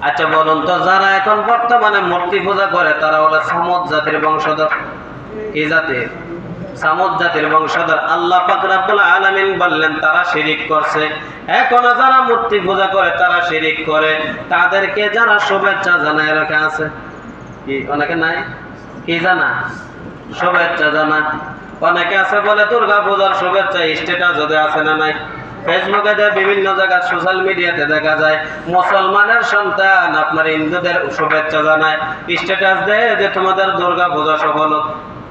আচ্ছা বলুন তো, যারা এখন বর্তমানে মূর্তি পূজা করে, তারা হলো সামদ জাতির বংশধর। কি জাতির সামদ জাতির বংশধর। আল্লাহ পাক রাব্বুল আলামিন বললেন, তারা শিরিক করছে। এখনও যারা মূর্তি পূজা করে, তারা শিরিক করে। তাদেরকে যারা শুভেচ্ছা জানায় রাখা আছে। কি, অনেকে নাই? কি জানা? শুভেচ্ছা জানা। অনেকে আছে বলে দুর্গা পূজার শুভেচ্ছা স্টেটাস যদি আছে না নাই? ফেসবুকে দেয় বিভিন্ন জায়গায় সোশ্যাল মিডিয়াতে দেখা যায়, মুসলমানের সন্তান আপনার হিন্দুদের শুভেচ্ছা জানায়। স্ট্যাটাস দেয় যে তোমাদের দুর্গা পূজা সফল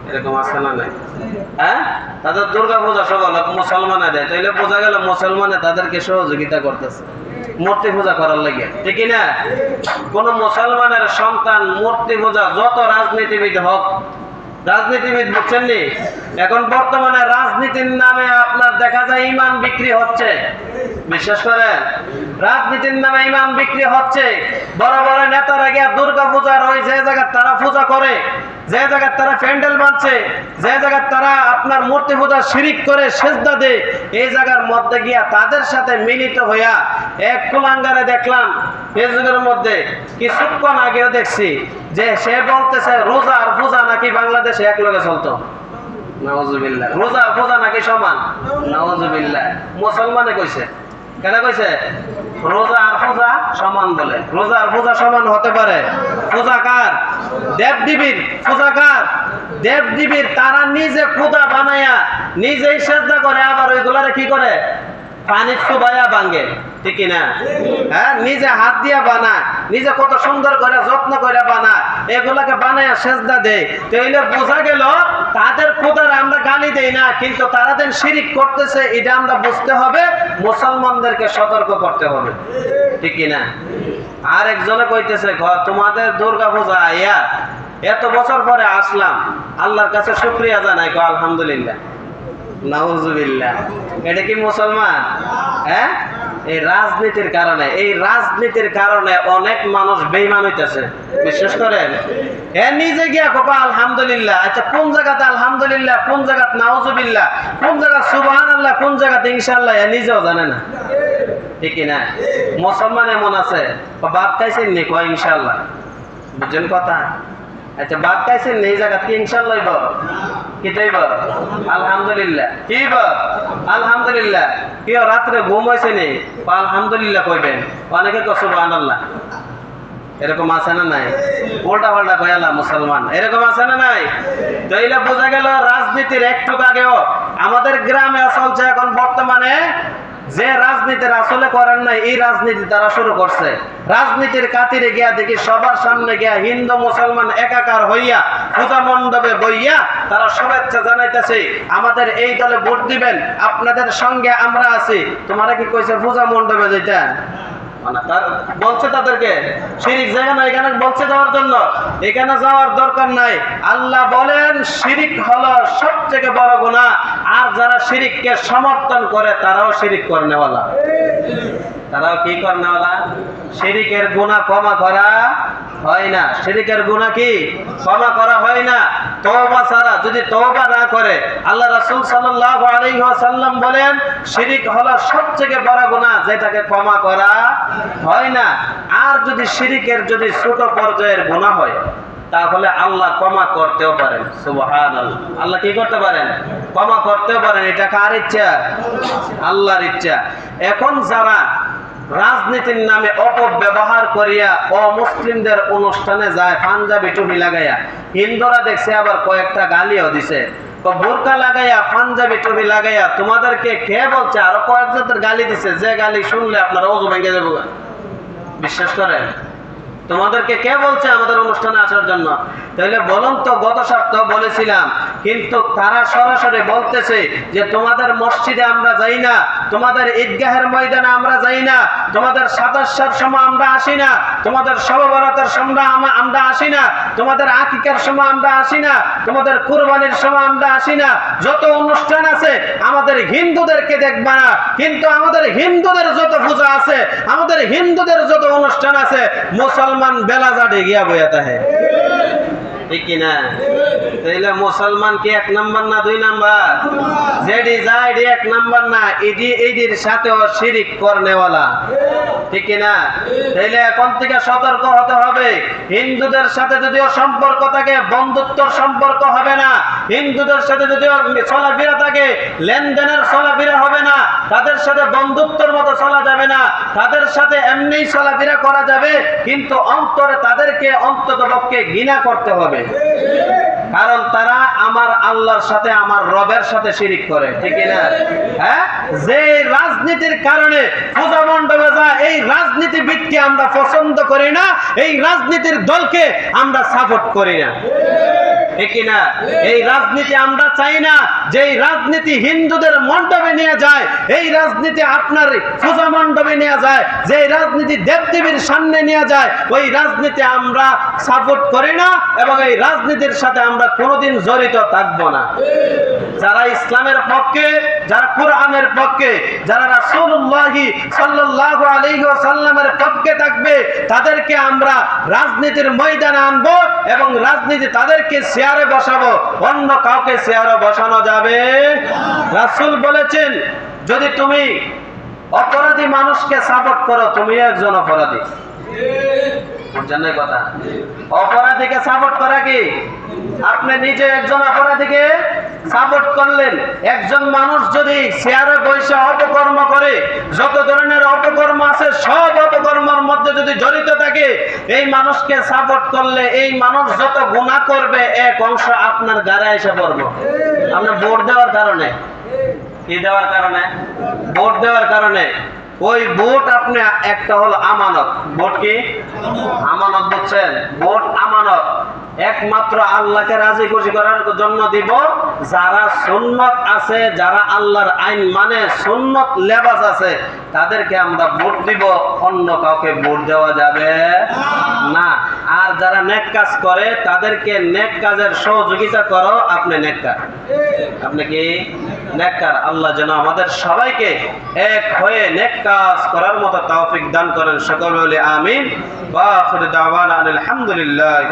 এরকম আছে না নাই? হ্যাঁ? তাদের দুর্গা পূজা সফল মুসলমানে দেয়। তাইলে বোঝা গেল মুসলমানে তাদেরকে সহযোগিতা করতেছে। মূর্তি পূজা করার লাগে। ঠিক না কোন মুসলমানের সন্তান মূর্তি পূজা যত রাজনীতিবিদ হোক রাজনীতিবিদ বুঝছেননি এখন বর্তমানে রাজনীতির নামে আপনার দেখা যায় ইমান বিক্রি হচ্ছে। বিশ্বাস করেন? রাজনীতির নামে ইমান বিক্রি হচ্ছে। বড় বড় নেতারা গিয়া দুর্গা পূজার ওই যে জায়গায় তারা পূজা করে। যে জায়গায় তারা প্যান্ডেল বাঁধছে, যে জায়গায় তারা আপনার মূর্তি পূজা শিরিক করে সেজদা দেয়, এই জায়গার মধ্যে গিয়া তাদের সাথে মিলিত হইয়া এক কুলাঙ্গারে দেখলাম, ফেসবুকের মধ্যে কিছুক্ষণ আগেও দেখছি যে সে বলতেছে, রোজা আর পূজা নাকি বাংলাদেশে এক লগে চলতো? নওয়াজুবিল্লাহ রোজা আর পূজা নাকি সমান? নওয়াজুবিল্লাহ মুসলমানে কইছে। কেন কইছে? রোজা আর পূজা সমান বলে। রোজা আর পূজা সমান হতে পারে। পূজা কার? দেব দেবীর। পূজা কার? দেব দেবীর। তারা নিজে পূজা বানায়া, নিজেই শ্রদ্ধা করে, আবার ওইগুলারে কি করে? পানি চুবাইয়া ভাঙ্গে ঠিক না হ্যাঁ নিজে হাত দিয়া বানায়, নিজে কত সুন্দর করে যত্ন করে বানায়। এগুলাকে বানায়া সেজদা দেয়। তো এইলে বোঝা গেল, তাদের খোদার আমরা গালি দেই না, কিন্তু তারা দেন শিরিক করতেছে, এটা আমরা বুঝতে হবে, মুসলমানদেরকে সতর্ক করতে হবে। ঠিক না? আর একজনে কইতেছে, ঘর, তোমাদের দুর্গা পূজা আইয়া এত বছর পরে আসলাম। আল্লাহর কাছে শুক্রিয়া জানাই আলহামদুলিল্লাহ। নাউজুবিল্লাহ। এটা কি মুসলমান? হ্যাঁ? এই রাজনীতির কারণে, এই রাজনীতির কারণে অনেক মানুষ বেইমান হইতেছে। বিশ্বাস করেন? এ নিজে গিয়া কোপা আলহামদুলিল্লাহ। আচ্ছা কোন জায়গাতে আলহামদুলিল্লাহ কোন জায়গাত নাউজুবিল্লাহ কোন জায়গা সুবহান আল্লাহ কোন জায়গাতে ইনশাল্লাহ এ নিজেও জানে না। ঠিক না? মুসলমান এমন আছে বাপ খাইছেন নি? কয়, ইনশাআল্লাহ বুঝছেন কথা? আচ্ছা বাপ খাইছেন নি? এই জায়গা কি ইনশাআল্লাহ হইব কি তাইব আলহামদুলিল্লাহ। কি আলহামদুলিল্লাহ। রাত্রে নি? আলহামদুলিল্লাহ কইবেন। এরকম মুসলমান। এরকম আছে না নাই? বোঝা গেল রাজনীতির একটু আগেও আমাদের গ্রামে চলছে এখন বর্তমানে যে রাজনীতির আসলে করেন নাই, এই রাজনীতি তারা শুরু করছে। রাজনীতির কাতিরে গিয়া দেখি সবার সামনে গিয়া হিন্দু, মুসলমান একাকার হইয়া পূজা মণ্ডপে বইয়া তারা শুভেচ্ছা জানাইতেছে, আমাদের এই দলে ভোট দিবেন, আপনাদের সঙ্গে আমরা আছি। তোমারা কি কইছে পূজা মণ্ডপে যেটা তার বলছে তাদেরকে, শিরিক জায়গা না এখানে বলছে যাওয়ার জন্য। এখানে যাওয়ার দরকার নাই। আল্লাহ বলেন, শিরিক হলো সবথেকে বড় গুনাহ। আর যারা শিরিককে সমর্থন করে, তারাও শিরিক করনেওয়ালা। তারাও কি করনেওয়ালা? শিরিকের গুনাহ ক্ষমা করা হয় না। শিরিকের গুনাহ কি? ক্ষমা করা হয় না। তওবা ছাড়া যদি তওবা না করে, আল্লাহ রাসূল সাল্লাল্লাহু আলাইহি বলেন, শিরিক হলো সবথেকে বড় গুনাহ যেটাকে ক্ষমা করা হয় না। আর যদি শিরিকের যদি ছোট পর্যায়ের গুনাহ হয়, তাহলে আল্লাহ ক্ষমা করতেও পারেন। সুবহানাল্লাহ আল্লাহ কি করতে পারেন? ক্ষমা করতেও পারেন। এটা কার ইচ্ছা? আল্লাহর ইচ্ছা। এখন যারা রাজনীতির নামে অপব্যবহার করিয়া অমুসলিমদের অনুষ্ঠানে যায়, পাঞ্জাবি টুপি লাগাইয়া। হিন্দুরা দেখছে আবার কয়েকটা গালিও দিছে। বোরকা লাগাইয়া, পাঞ্জাবি টুপি লাগাইয়া, তোমাদেরকে কে বলছে? আরও কয়েকজনের গালি দিছে। যে গালি শুনলে আপনারা অজু ভেঙে যাব বিশ্বাস করেন? তোমাদেরকে কে বলছে আমাদের অনুষ্ঠানে আসার জন্য? তাহলে বলুন তো, গত সপ্তাহ বলেছিলাম কিন্তু তারা সরাসরি বলতেছে যে তোমাদের মসজিদে আমরা যাই না, তোমাদের ঈদগাহের ময়দানে আমরা যাই না, তোমাদের সাতাশার সময় আমরা আসি না, তোমাদের সববরাতের সময় আম- আমরা আসি না, তোমাদের আকিকার সময় আমরা আসি না, তোমাদের কুরবানির সময় আমরা আসি না। যত অনুষ্ঠান আছে, আমাদের হিন্দুদেরকে দেখবা না, কিন্তু আমাদের হিন্দুদের যত পূজা আছে, আমাদের হিন্দুদের যত অনুষ্ঠান আছে, মুসলমান বেলাজাডে গিয়া বইয়াতে হে ঠিক কি না তাইলে মুসলমান কি এক নাম্বার না দুই নাম্বার? যেডি যায় এক নাম্বার না এডি এডির সাথেও শিরিক করনেওয়ালা। ঠিক না? তাইলে এখন থেকে সতর্ক হতে হবে। হিন্দুদের সাথে যদিও সম্পর্ক থাকে, বন্ধুত্বর সম্পর্ক হবে না। হিন্দুদের সাথে যদিও চলাফেরা থাকে, লেনদেনের চলাফেরা হবে না। তাদের সাথে বন্ধুত্বর মতো চলা যাবে না। তাদের সাথে এমনি চলাফেরা করা যাবে, কিন্তু অন্তরে তাদেরকে অন্তত পক্ষে ঘৃণা করতে হবে। কারণ তারা আমার আল্লাহর সাথে, আমার রবের সাথে শিরিক করে। ঠিক না? হ্যাঁ? যে রাজনীতির কারণে পূজা মণ্ডপে যা এই রাজনীতিবিদকে আমরা পছন্দ করি না, এই রাজনীতির দলকে আমরা সাপোর্ট করি না। এই রাজনীতি আমরা চাই না। যে রাজনীতি হিন্দুদের মণ্ডপে নিয়ে যায়, এই রাজনীতি আপনার পূজা মণ্ডপে নিয়ে যায় যে রাজনীতি দেবদেবীর সামনে নিয়ে যায়, ওই রাজনীতি আমরা সাপোর্ট করি না এবং এই রাজনীতির সাথে আমরা কোনোদিন জড়িত থাকব না। যারা ইসলামের পক্ষে, যারা কোরআনের পক্ষে, যারা রাসূলুল্লাহি সাল্লাল্লাহু আলাইহি ওয়াসাল্লামের পক্ষে থাকবে, তাদেরকে আমরা রাজনীতির ময়দানে আনব এবং রাজনীতি তাদেরকে শেয়ারে বসাবো। অন্য কাউকে শেয়ারে বসানো যাবে রাসূল বলেছেন, যদি তুমি অপরাধী মানুষকে সাপোর্ট করো তুমি একজন অপরাধী। কথা? অপরাধীকে সাপোর্ট করা কি? আপনি নিজে একজন অপরাধীকে সাপোর্ট করলেন। একজন মানুষ যদি চেয়ারে বসে অপকর্ম করে, যত ধরনের অপকর্ম আছে, সব অপকর্মের মধ্যে যদি জড়িত থাকে, এই মানুষকে সাপোর্ট করলে এই মানুষ যত গুণা করবে, এক অংশ আপনার গাড়ে এসে পড়ব। আপনার ভোট দেওয়ার কারণে। কি দেওয়ার কারণে? ভোট দেওয়ার কারণে। ওই ভোট আপনি, একটা হলো আমানত। ভোট কি? আমানত বুঝছেন? ভোট আমানত। একমাত্র আল্লাহকে রাজি খুশি করার জন্য দিব। যারা সুন্নত আছে, যারা আল্লাহর আইন মানে সুন্নত লেবাস আছে, তাদেরকে আমরা ভোট দিব। অন্য কাউকে ভোট দেওয়া যাবে না। আর যারা নেক কাজ করে, তাদেরকে নেক কাজের সহযোগিতা করো। আপনি নেককার। আপনি কি নেককার? আল্লাহ যেন আমাদের সবাইকে এক হয়ে নেক কাজ করার মতো তৌফিক দান করেন। সকল বলে আমিন। দাওয়ানা আলহামদুলিল্লাহ